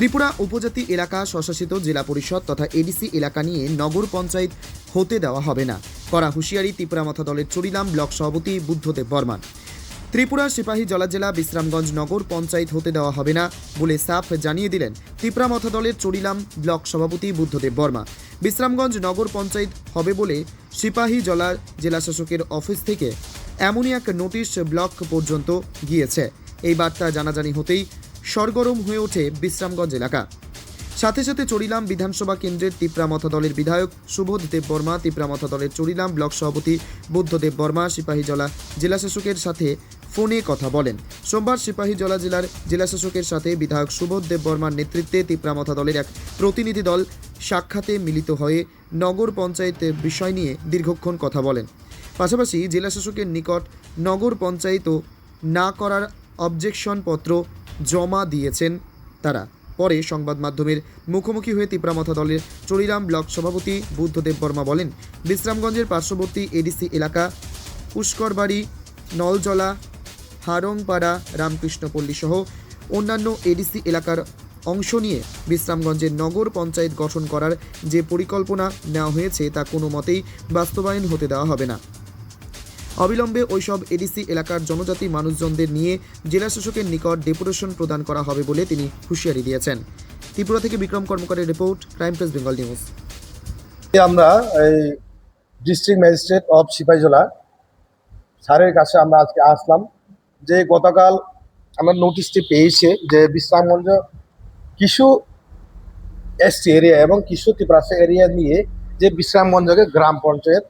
ত্রিপুরা উপজাতি এলাকা স্বশাসিত জেলা পরিষদ তথা এডিসি এলাকা নিয়ে নগর পঞ্চায়েত হতে দেওয়া হবে না। করা হুঁশিয়ারি ত্রিপুরা মথা দলের চরিলাম ব্লক সভাপতি বুদ্ধদেব বর্মান। ত্রিপুরা সিপাহী জলা জেলা বিশ্রামগঞ্জ নগর পঞ্চায়েত হতে দেওয়া হবে না বলে সাফ জানিয়ে দিলেন ত্রিপুরা মথা দলের চরিলাম ব্লক সভাপতি বুদ্ধদেব বর্মা বিশ্রামগঞ্জ নগর পঞ্চায়েত হবে বলে সিপাহী জলা জেলা শাসকের অফিস থেকে এমনই এক নোটিশ ব্লক পর্যন্ত গিয়েছে। এই বার্তা জানাজানি হতেই সরগরম হয়ে ওঠে বিশ্রামগঞ্জ এলাকা। সাথে সাথে চড়িলাম বিধানসভা কেন্দ্রের তিপ্রামথা দলের বিধায়ক সুবোধ দেব বর্মা, তিপ্রামথা দলের চড়িলাম ব্লক সভাপতি বুদ্ধদেব বর্মা, সিপাহীজলা জেলাশাসকের সাথে ফোনে কথা বলেন। সোমবার সিপাহীজলা জেলার জেলাশাসকের সাথে বিধায়ক সুবোধ দেব বর্মার নেতৃত্বে তিপ্রামথা দলের এক প্রতিনিধি দল সাক্ষাতে মিলিত হয়ে নগর পঞ্চায়েতের বিষয় নিয়ে দীর্ঘক্ষণ কথা বলেন। পাশাপাশি জেলাশাসকের নিকট নগর পঞ্চায়েতও না করার অবজেকশন পত্র জমা দিয়েছেন তারা। পরে সংবাদ মাধ্যমের মুখোমুখি হয়ে তিপ্রামথা দলের চরিরাম ব্লক সভাপতি বুদ্ধদেব বর্মা বলেন, বিশ্রামগঞ্জের পার্শ্ববর্তী এডিসি এলাকা পুষ্করবাড়ি, নলজলা, হারংপাড়া রামকৃষ্ণপল্লী সহ অন্যান্য এডিসি এলাকার অংশ নিয়ে বিশ্রামগঞ্জের নগর পঞ্চায়েত গঠন করার যে পরিকল্পনা নেওয়া হয়েছে তা কোনো মতেই বাস্তবায়ন হতে দেওয়া হবে না। অবিলম্বে ওইসব এডিসি এলাকার জনজাতি মানুষজনদের নিয়ে জেলা শাসকের নিকট ডেপুটেশন প্রদান করা হবে বলে তিনি হুঁশিয়ারি দিয়েছেন। ত্রিপুরা থেকে Bikram কর্মকারের report, crime press Bengal news. আমরা এই ডিস্ট্রিক্ট ম্যাজিস্ট্রেট অফ সিপাহীজলা স্যারের কাছে আমরা আজকে আসলাম যে গতকাল আমরা নোটিশটি পেয়েছে যে বিশ্রামগঞ্জ কিছু এসটি এরিয়া এবং কিছু ত্রিপ্রাসা এরিয়া নিয়ে যে বিশ্রামগঞ্জকে গ্রাম পঞ্চায়েত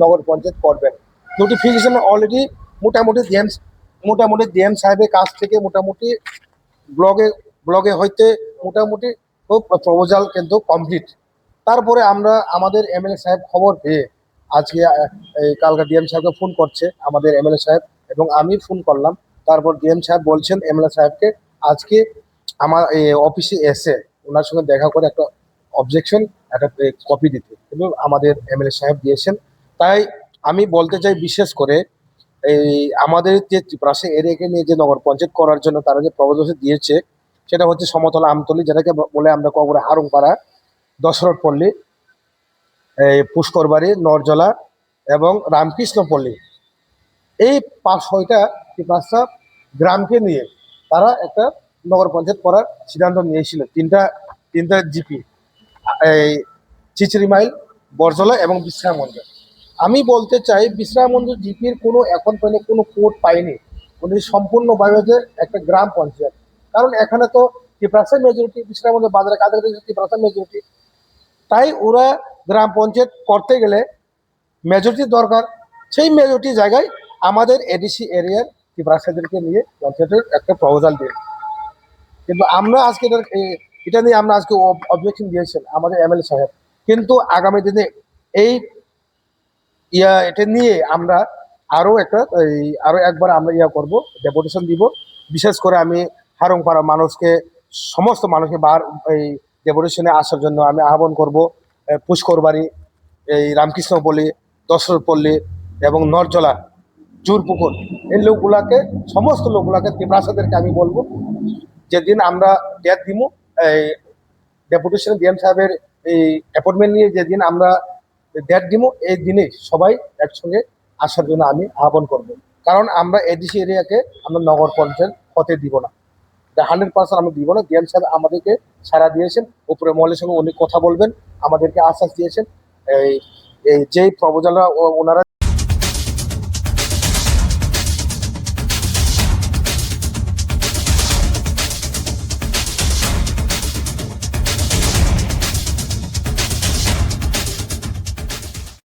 নগর পঞ্চায়েত করবেন। নোটিফিকেশন অলরেডি মোটামুটি ডিএম মোটামুটি ডিএম সাহেবের কাছ থেকে মোটামুটি ব্লগে ব্লগে হইতে মোটামুটি প্রপোজাল কিন্তু কমপ্লিট তারপরে আমরা আমাদের এমএলএ সাহেব খবর পেয়ে আজকে, এই কালকা ডিএম সাহেবকে ফোন করছে, আমাদের এমএলএ সাহেব, এবং আমি ফোন করলাম। তারপর ডিএম সাহেব বলছেন এমএলএ সাহেবকে আজকে আমার অফিসে এসে ওনার সঙ্গে দেখা করে একটা অবজেকশন একটা কপি দিতে। এবং আমাদের এমএলএ সাহেব দিয়েছেন। তাই আমি বলতে চাই বিশেষ করে এই আমাদের যে ত্রিপুরাসী এরিয়াকে নিয়ে যে নগর পঞ্চায়েত করার জন্য তারা যে প্রবোধ দিয়েছে, সেটা হচ্ছে সমতলা আমতলি, যেটাকে বলে আমরা কবরে হারুংপাড়া দশরথ পল্লী এই পুষ্করবাড়ি, নরজলা এবং রামকৃষ্ণপল্লী। এই পাঁচ ছয়টা পাঁচটা গ্রামকে নিয়ে তারা একটা নগর পঞ্চায়েত করার সিদ্ধান্ত নিয়েছিল তিনটা তিনটা জিপি, এই চিচড়ি মাইল বরজলা এবং বিশ্রামগঞ্জ। আমি বলতে চাই বিশ্রামগঞ্জ জিপির কোনো এখন পর্যন্ত কোনো কোর্ট পাইনি উনি সম্পূর্ণভাবে যে একটা গ্রাম পঞ্চায়েত। কারণ এখানে তো ত্রিপ্রাসা মেজরিটি বিশ্রামগঞ্জ বাজারে কাছাকাছি ত্রিপ্রাসা মেজরিটি তাই ওরা গ্রাম পঞ্চায়েত করতে গেলে মেজরিটি দরকার। সেই মেজরিটি জায়গায় আমাদের এডিসি এরিয়ার ত্রিপ্রাসাদেরকে নিয়ে পঞ্চায়েতের একটা প্রপোজাল দিন কিন্তু আমরা আজকে এটার- এ- এটা নিয়ে আমরা আজকে অবজেকশন দিয়েছেন আমাদের এমএলএ সাহেব। কিন্তু আগামী দিনে এই ইয়া এটা নিয়ে আমরা আরও একটা, এই আরও একবার আমরা ইয়া করব ডেপুটেশন দিব। বিশেষ করে আমি হারংপাড়া মানুষকে, সমস্ত মানুষকে বার, এই ডেপুটেশনে আসার জন্য আমি আহ্বান করব। পুষ্কর বাড়ি এই রামকৃষ্ণপল্লী দশরথপল্লী এবং নরজলা জুরপুকুর এই লোকগুলাকে, সমস্ত লোকগুলাকে ত্রিপ্রাসাদেরকে আমি বলব, যেদিন আমরা ডেট দিব এই ডেপুটেশন ডিএম সাহেবের, এই অ্যাপয়েন্টমেন্ট নিয়ে যেদিন আমরা ডেট ডিমো এই দিনে সবাই একসঙ্গে আসার জন্য আমি আহ্বান করব। কারণ আমরা এডিসি এরিয়াকে আমরা নগর পঞ্চায়েত হতে দিব না। হান্ড্রেড পার্সেন্ট আমরা দিব না। ডিএম স্যার আমাদেরকে সারা দিয়েছেন। উপরে মহলের সঙ্গে উনি কথা বলবেন, আমাদেরকে আশ্বাস দিয়েছেন। এই যেই প্রবজালরা ওনারা